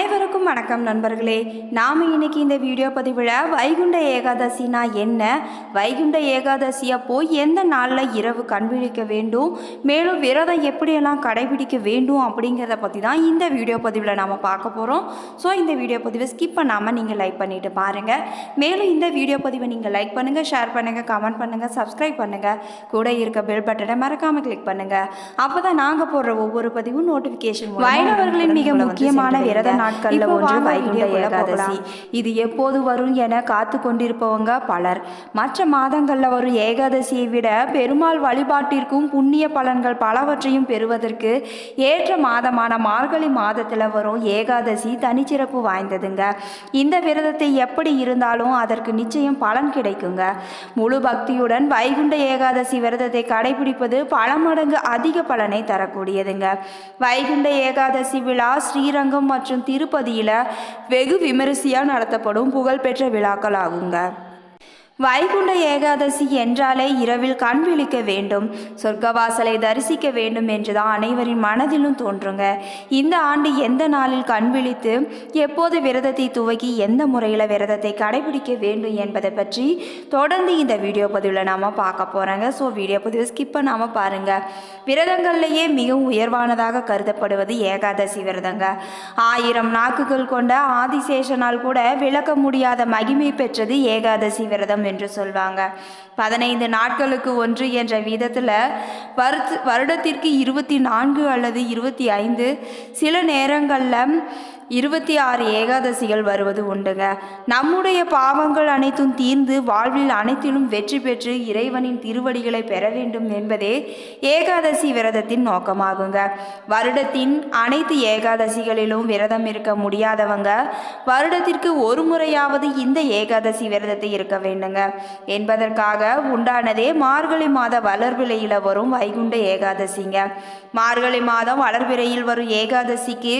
அனைவருக்கும் வணக்கம் நண்பர்களே. நாம் இன்னைக்கு இந்த வீடியோ பதிவில் வைகுண்ட ஏகாதசினா என்ன? வைகுண்ட ஏகாதசி அப்போ எந்த நாளில் இரவு கண்விழிக்க வேண்டும்? மேலும் விரதம் எப்படியெல்லாம் கடைபிடிக்க வேண்டும் அப்படிங்கிறத பற்றி தான் இந்த வீடியோ பதிவில் நாம் பார்க்க போகிறோம் ஸோ இந்த வீடியோ பதிவை ஸ்கிப் பண்ணாமல் நீங்கள் லைக் பண்ணிட்டு பாருங்கள் மேலும் இந்த வீடியோ பதிவை நீங்கள் லைக் பண்ணுங்கள் ஷேர் பண்ணுங்கள் கமெண்ட் பண்ணுங்கள் சப்ஸ்கிரைப் பண்ணுங்கள் கூட இருக்க பெல் பட்டனை மறக்காமல் கிளிக் பண்ணுங்கள் அப்போ தான் நாங்கள் போடுற ஒவ்வொரு பதிவும் நோட்டிஃபிகேஷன் வைணவர்களின் மிக முக்கியமான விரத நாட்கள்ல ஒன்று வைகுண்ட ஏகாதசி. இது எப்போது வரும் என காத்து கொண்டிருப்பவங்க பலர். மற்ற மாதங்கள்ல வரும் ஏகாதசியை விட பெருமாள் வழிபாட்டிற்கும் புண்ணிய பலன்கள் பலவற்றையும் பெறுவதற்கு ஏற்ற மாதமான மார்கழி மாதத்துல வரும் ஏகாதசி தனிச்சிறப்பு வாய்ந்ததுங்க. இந்த விரதத்தை எப்படி இருந்தாலும் அதற்கு நிச்சயம் பலன் கிடைக்குங்க. முழு பக்தியுடன் வைகுண்ட ஏகாதசி விரதத்தை கடைபிடிப்பது பல மடங்கு அதிக பலனை தரக்கூடியதுங்க. வைகுண்ட ஏகாதசி விழா ஸ்ரீரங்கம் மற்றும் திருப்பதியில் வெகு விமரிசையாக நடத்தப்படும் புகழ்பெற்ற விழாக்கள் ஆகுங்க வைகுண்ட ஏகாதசி என்றாலே இரவில் கண் விழிக்க வேண்டும் சொர்க்கவாசலை தரிசிக்க வேண்டும் என்றுதான் அனைவரின் மனதிலும் தோன்றுங்க. இந்த ஆண்டு எந்த நாளில் கண் விழித்து எப்போது விரதத்தை துவக்கி எந்த முறையில் விரதத்தை கடைபிடிக்க வேண்டும் என்பதை பற்றி தொடர்ந்து இந்த வீடியோ பதிவில் நாம் பார்க்க போகிறாங்க ஸோ வீடியோ பதிவை ஸ்கிப் பண்ணாமல் பாருங்கள் விரதங்கள்லேயே மிகவும் உயர்வானதாக கருதப்படுவது ஏகாதசி விரதங்க. ஆயிரம் நாக்குகள் கொண்ட ஆதிசேஷனால் கூட விளக்க முடியாத மகிமை பெற்றது ஏகாதசி விரதம் என்று சொல்வாங்க. பதினைந்து நாட்களுக்கு ஒன்று என்ற விதத்தில் வருத்து வருடத்திற்கு இருபத்தி நான்கு அல்லது இருபத்தி ஐந்து சில நேரங்களில் இருபத்தி ஆறு ஏகாதசிகள் வருவது உண்டுங்க. நம்முடைய பாவங்கள் அனைத்தும் தீர்ந்து வாழ்வில் அனைத்திலும் வெற்றி பெற்று இறைவனின் திருவடிகளை பெற வேண்டும் என்பதே ஏகாதசி விரதத்தின் நோக்கமாகுங்க. வருடத்தின் அனைத்து ஏகாதசிகளிலும் விரதம் இருக்க முடியாதவங்க வருடத்திற்கு ஒரு முறையாவது இந்த ஏகாதசி விரதத்தை இருக்க வேண்டுங்க. என்பதற்காக உண்டானதே மார்கழி மாத வளர்பிறையில் வரும் வைகுண்ட ஏகாதசிங்க. மார்கழி மாதம் வளர்பிறையில் வரும் ஏகாதசிக்கு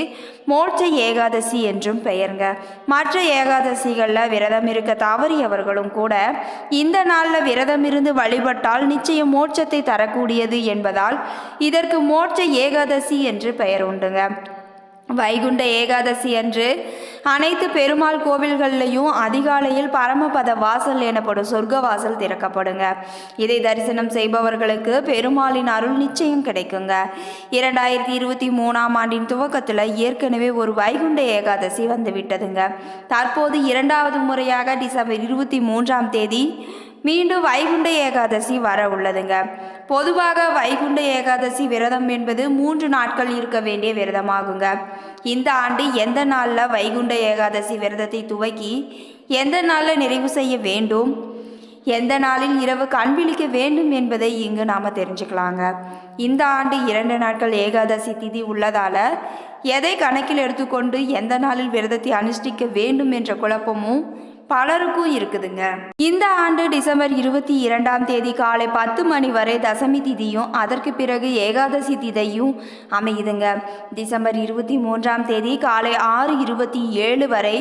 மோட்ச ஏகாதசி என்றும் பெயருங்க. மற்ற ஏகாதசிகளில் விரதம் இருக்க தவறியவர்களும் கூட இந்த நாளில் விரதம் இருந்து வழிபட்டால் நிச்சயம் மோட்சத்தை தரக்கூடியது என்பதால் இதற்கு மோட்ச ஏகாதசி என்று பெயர் உண்டுங்க. வைகுண்ட ஏகாதசி அன்று அனைத்து பெருமாள் கோவில்கள்லையும் அதிகாலையில் பரமபத வாசல் எனப்படும் சொர்க்க வாசல் திறக்கப்படுங்க. இதை தரிசனம் செய்பவர்களுக்கு பெருமாளின் அருள் நிச்சயம் கிடைக்குங்க. இரண்டாயிரத்தி இருபத்தி மூணாம் ஆண்டின் துவக்கத்தில் ஏற்கனவே ஒரு வைகுண்ட ஏகாதசி வந்து விட்டதுங்க தற்போது இரண்டாவது முறையாக டிசம்பர் இருபத்தி மூன்றாம் தேதி மீண்டும் வைகுண்ட ஏகாதசி வர உள்ளதுங்க. பொதுவாக வைகுண்ட ஏகாதசி விரதம் என்பது மூன்று நாட்கள் இருக்க வேண்டிய விரதமாகுங்க. இந்த ஆண்டு எந்த நாளில் வைகுண்ட ஏகாதசி விரதத்தை துவக்கி எந்த நாளில் நிறைவு செய்ய வேண்டும் எந்த நாளில் இரவு கண் விழிக்க வேண்டும் என்பதை இங்கு நாம் தெரிஞ்சுக்கலாங்க. இந்த ஆண்டு இரண்டு நாட்கள் ஏகாதசி திதி உள்ளதால் எதை கணக்கில் எடுத்துக்கொண்டு எந்த நாளில் விரதத்தை அனுஷ்டிக்க வேண்டும் என்ற குழப்பமும் பலருக்கும் இருக்குதுங்க. இந்த ஆண்டு டிசம்பர் இருபத்தி இரண்டாம் தேதி காலை பத்து மணி வரை தசமி திதியும் அதற்கு பிறகு ஏகாதசி திதியும் அமையுதுங்க. டிசம்பர் இருபத்தி மூன்றாம் தேதி காலை ஆறு இருபத்தி ஏழு வரை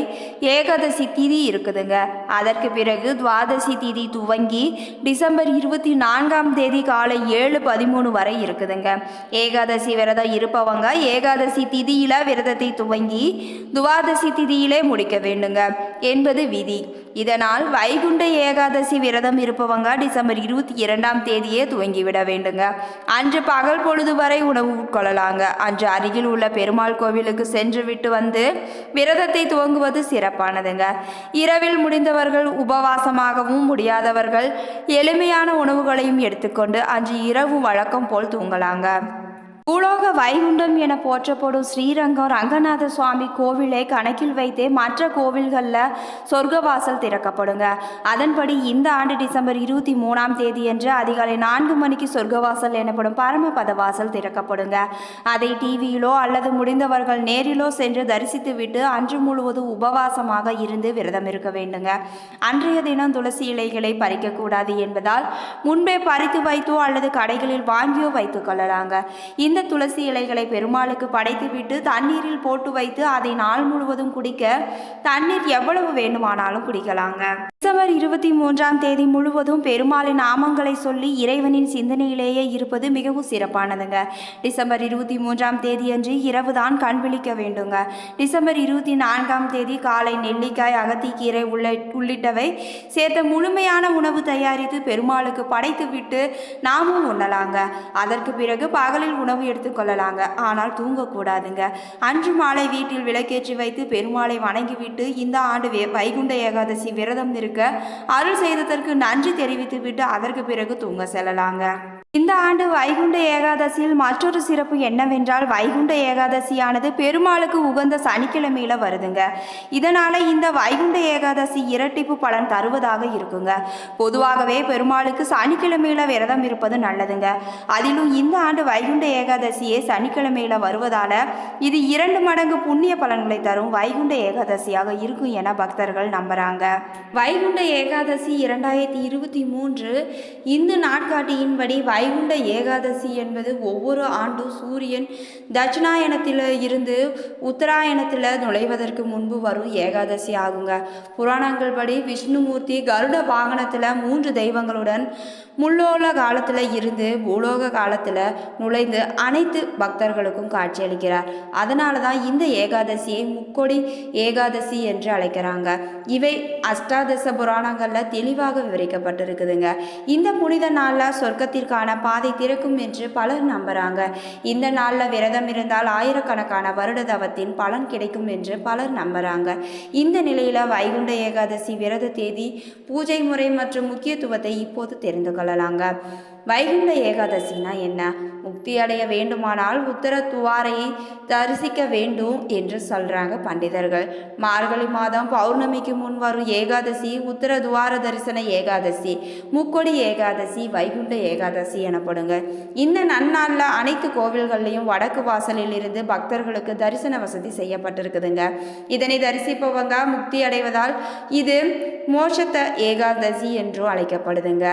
ஏகாதசி திதி இருக்குதுங்க. அதற்கு பிறகு துவாதசி திதி துவங்கி டிசம்பர் இருபத்தி நான்காம் தேதி காலை ஏழு பதிமூணு வரை இருக்குதுங்க. ஏகாதசி விரதம் இருப்பவங்க ஏகாதசி திதியில விரதத்தை துவங்கி துவாதசி திதியிலே முடிக்க வேண்டுங்க. என்பது விதி. இதனால் வைகுண்ட ஏகாதசி விரதம் இருப்பவங்க டிசம்பர் இருபத்தி இரண்டாம் தேதியே துவங்கிவிட வேண்டுங்க. அன்று பகல் பொழுது வரை உணவு உட்கொள்ளலாங்க. அன்று அருகில் உள்ள பெருமாள் கோவிலுக்கு சென்று விட்டு வந்து விரதத்தை துவங்குவது சிறப்பானதுங்க. இரவில் முடிந்தவர்கள் உபவாசமாகவும் முடியாதவர்கள் எளிமையான உணவுகளையும் எடுத்துக்கொண்டு அன்று இரவு வழக்கம் போல் தூங்கலாங்க. பூலோக வைகுண்டம் என போற்றப்படும் ஸ்ரீரங்கம் ரங்கநாத சுவாமி கோவிலை கணக்கில் வைத்தே மற்ற கோவில்களில் சொர்க்கவாசல் திறக்கப்படுங்க. அதன்படி இந்த ஆண்டு டிசம்பர் இருபத்தி மூணாம் தேதியன்று அதிகாலை நான்கு மணிக்கு சொர்க்கவாசல் எனப்படும் பரமபத வாசல் திறக்கப்படுங்க. அதை டிவியிலோ அல்லது முடிந்தவர்கள் நேரிலோ சென்று தரிசித்துவிட்டு அன்று முழுவதும் உபவாசமாக இருந்து விரதம் இருக்க வேண்டுங்க. அன்றைய தினம் துளசி இலைகளை பறிக்கக்கூடாது என்பதால் முன்பே பறித்து வைத்தோ அல்லது கடைகளில் வாங்கியோ வைத்துக் கொள்ளலாங்க. இந்த துளசி இலைகளை பெருமாளுக்கு படைத்துவிட்டு தண்ணீரில் போட்டு வைத்து அதை நாள் முழுவதும் குடிக்க தண்ணீர் எவ்வளவு வேண்டுமானாலும் குடிக்கலாங்க. டிசம்பர் இருபத்தி மூன்றாம் தேதி முழுவதும் பெருமாளின் நாமங்களை சொல்லி இறைவனின் சிந்தனையிலேயே இருப்பது மிகவும் சிறப்பானதுங்க. டிசம்பர் இருபத்தி மூன்றாம் தேதி அன்று இரவு தான் கண் விழிக்க வேண்டுங்க. டிசம்பர் இருபத்தி நான்காம் தேதி காலை நெல்லிக்காய் அகத்திக்கீரை உள்ள உள்ளிட்டவை சேர்த்த முழுமையான உணவு தயாரித்து பெருமாளுக்கு படைத்துவிட்டு நாமும் உண்ணலாங்க. அதற்கு பிறகு பகலில் உணவு எடுத்துக்கொள்ளலாங்க ஆனால் தூங்கக்கூடாதுங்க அன்று மாலை வீட்டில் விளக்கேற்றி வைத்து பெருமாளை வணங்கிவிட்டு இந்த ஆண்டு வே- வைகுண்ட ஏகாதசி விரதம் இருக்க அருள் செய்ததற்கு நன்றி தெரிவித்துவிட்டு அதற்கு பிறகு தூங்க செல்லலாங்க. இந்த ஆண்டு வைகுண்ட ஏகாதசியில் மற்றொரு சிறப்பு என்னவென்றால் வைகுண்ட ஏகாதசியானது பெருமாளுக்கு உகந்த சனிக்கிழமையில வருதுங்க. இதனால இந்த வைகுண்ட ஏகாதசி இரட்டிப்பு பலன் தருவதாக இருக்குங்க. பொதுவாகவே பெருமாளுக்கு சனிக்கிழமையில விரதம் இருப்பது நல்லதுங்க. அதிலும் இந்த ஆண்டு வைகுண்ட ஏகாதசியே சனிக்கிழமையில வருவதால இது இரண்டு மடங்கு புண்ணிய பலன்களை தரும் வைகுண்ட ஏகாதசியாக இருக்கும் என பக்தர்கள் நம்புறாங்க. வைகுண்ட ஏகாதசி இரண்டாயிரத்தி இருபத்தி மூன்று இந்து நாட்காட்டியின்படி வைகுண்ட ஏகாதசி என்பது ஒவ்வொரு ஆண்டும் சூரியன் தட்சிணாயனத்தில் இருந்து உத்தராயணத்தில் நுழைவதற்கு முன்பு வரும் ஏகாதசி ஆகுங்க. புராணங்கள் படி விஷ்ணுமூர்த்தி கருட வாகனத்தில் மூன்று தெய்வங்களுடன் முள்ளோல காலத்தில் இருந்து பூலோக காலத்தில் நுழைந்து அனைத்து பக்தர்களுக்கும் காட்சியளிக்கிறார். அதனால தான் இந்த ஏகாதசியை முக்கொடி ஏகாதசி என்று அழைக்கிறாங்க. இவை அஷ்டாதச புராணங்களில் தெளிவாக விவரிக்கப்பட்டிருக்குதுங்க. இந்த புனித நாளில் சொர்க்கத்திற்கான பாதை திறக்கும் என்று பலர் நம்புகிறாங்க இந்த நாளில் விரதம் இருந்தால் ஆயிரக்கணக்கான வருட தவத்தின் பலன் கிடைக்கும் என்று பலர் நம்புகிறாங்க இந்த நிலையில் வைகுண்ட ஏகாதசி விரத தேதி பூஜை முறை மற்றும் முக்கியத்துவத்தை இப்போது தெரிந்து கொள்ளலாங்க. வைகுண்ட ஏகாதசினா என்ன? முக்தி அடைய வேண்டுமானால் உத்தர துவாரையை தரிசிக்க வேண்டும் என்று சொல்றாங்க பண்டிதர்கள். மார்கழி மாதம் பௌர்ணமிக்கு முன் வரும் ஏகாதசி உத்தர துவார தரிசன ஏகாதசி முக்கொடி ஏகாதசி வைகுண்ட ஏகாதசி எனப்படுங்க. இந்த நன்னாளில் அனைத்து கோவில்கள்லையும் வடக்கு வாசலில் இருந்து பக்தர்களுக்கு தரிசன வசதி செய்யப்பட்டிருக்குதுங்க. இதனை தரிசிப்பவங்க முக்தி அடைவதால் இது மோட்சத்தை ஏகாதசி என்றும் அழைக்கப்படுதுங்க.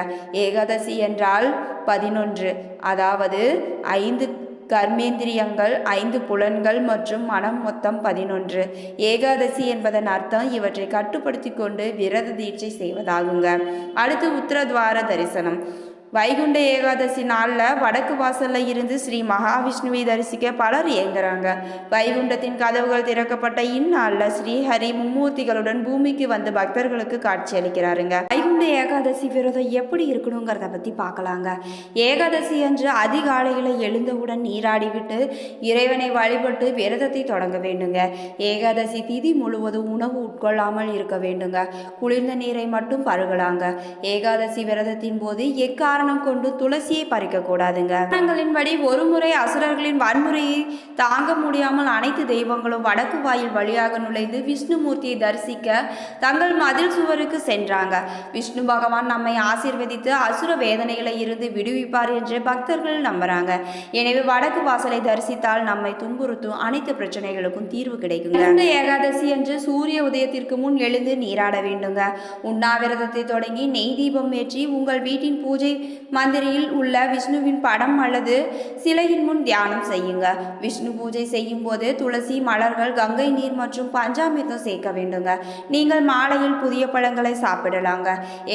ஏகாதசி என்றால் பதினொன்று அதாவது ஐந்து கர்மேந்திரியங்கள் ஐந்து புலன்கள் மற்றும் மனம் மொத்தம் பதினொன்று. ஏகாதசி என்பதன் அர்த்தம் இவற்றை கட்டுப்படுத்தி கொண்டு விரத தீட்சை செய்வதாகுங்க. அடுத்து உத்தரத்வார தரிசனம். வைகுண்ட ஏகாதசி நாளில் வடக்கு வாசலில் இருந்து ஸ்ரீ மகாவிஷ்ணுவை தரிசிக்க பலர் இயங்குறாங்க. வைகுண்டத்தின் கதவுகள் திறக்கப்பட்ட இந்நாளில் ஸ்ரீஹரி மும்மூர்த்திகளுடன் பூமிக்கு வந்து பக்தர்களுக்கு காட்சியளிக்கிறாருங்க வைகுண்ட ஏகாதசி விரதம் எப்படி இருக்கணுங்கிறத பற்றி பார்க்கலாங்க. ஏகாதசி அன்று அதிகாலையில் எழுந்தவுடன் நீராடிவிட்டு இறைவனை வழிபட்டு விரதத்தை தொடங்க வேண்டுங்க. ஏகாதசி திதி முழுவதும் உணவு உட்கொள்ளாமல் இருக்க வேண்டுங்க. குளிர்ந்த நீரை மட்டும் பருகலாங்க. ஏகாதசி விரதத்தின் போது எக்காரணம் கொண்டு துளசியை பறிக்க கூடாதுங்க புராணங்களின்படி ஒருமுறை அசுரர்களின் வன்முறையை தாங்க முடியாமல் அனைத்து தெய்வங்களும் வடக்கு வாயில் வழியாக நுழைந்து விஷ்ணுமூர்த்தியை தரிசிக்க தங்கள் மதில் சுவருக்கு சென்றாங்க. விஷ்ணு பகவான் நம்மை ஆசீர்வதித்து அசுர வேதனைகளை இருந்து விடுவிப்பார் என்று பக்தர்கள் நம்புறாங்க. எனவே வடக்கு வாசலை தரிசித்தால் நம்மை துன்புறுத்தும் அனைத்து பிரச்சனைகளுக்கும் தீர்வு கிடைக்குங்க. ஏகாதசி என்று சூரிய உதயத்திற்கு முன் எழுந்து நீராட வேண்டுங்க. உண்ணாவிரதத்தை தொடங்கி நெய் தீபம் ஏற்றி உங்கள் வீட்டின் பூஜை மந்திரியில் உள்ள விஷ்ணுவின் படம் அல்லது சிலையின் முன் தியானம் செய்யுங்க. விஷ்ணு பூஜை செய்யும் போது துளசி மலர்கள் கங்கை நீர் மற்றும் பஞ்சாமிர்தம் சேர்க்க வேண்டுங்க. நீங்கள் மாலையில் புதிய பழங்களை சாப்பிடலாங்க.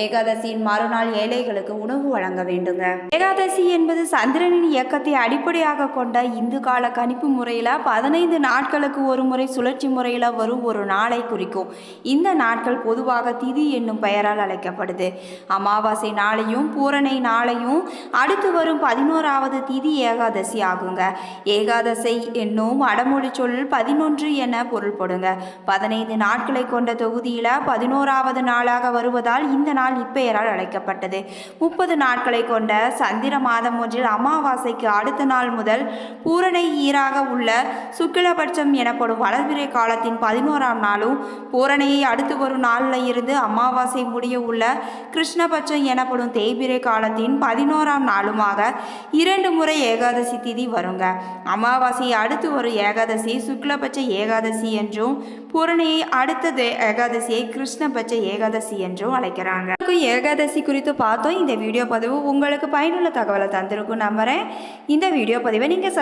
ஏகாதசியின் மறுநாள் ஏழைகளுக்கு உணவு வழங்க வேண்டுங்க. ஏகாதசி என்பது சந்திரனின் இயக்கத்தை அடிப்படையாக கொண்ட இந்து கால கணிப்பு முறையில் பதினைந்து நாட்களுக்கு ஒரு முறை சுழற்சி முறையில் வரும் ஒரு நாளை குறிக்கும். இந்த நாட்கள் பொதுவாக திதி என்னும் பெயரால் அழைக்கப்படுது. அமாவாசை நாளையும் பூரணை நாளையும் அடுத்து வரும் பதினோராவது திதி ஏகாதசி ஆகுங்க. ஏகாதசி என்னும் வடமொழி சொல் பதினொன்று என பொருள்படுங்க பதினைந்து நாட்களை கொண்ட தொகுதியில் பதினோராவது நாளாக வருவதால் இந்த நாள் இப்பெயரால் அழைக்கப்பட்டது. முப்பது நாட்களை கொண்ட சந்திர மாதம் ஒன்றில் அமாவாசைக்கு அடுத்த நாள் முதல் பூரணை ஈராக உள்ள சுக்கிலபட்சம் எனப்படும் வளர்பிறை காலத்தின் பதினோராம் நாளும் பூரணையை அடுத்து வரும் நாளில் இருந்து அமாவாசை முடிய உள்ள கிருஷ்ணபட்சம் எனப்படும் தேய்பிறை மாதத்தின் பதினோராம் நாளுமாக இரண்டு முறை ஏகாதசி திதி வருங்க. அமாவாசை அடுத்து ஒரு ஏகாதசி சுக்லபட்ச ஏகாதசி என்றும் பூரணியை அடுத்த ஏகாதசியை கிருஷ்ணபட்ச ஏகாதசி என்றும் அழைக்கிறாங்க. ஏகாதசி குறித்து பார்த்தோம். இந்த வீடியோ பதிவு உங்களுக்கு பயனுள்ள தகவலை தந்திருக்கும் நம்புறேன். இந்த வீடியோ பதிவை நீங்கள்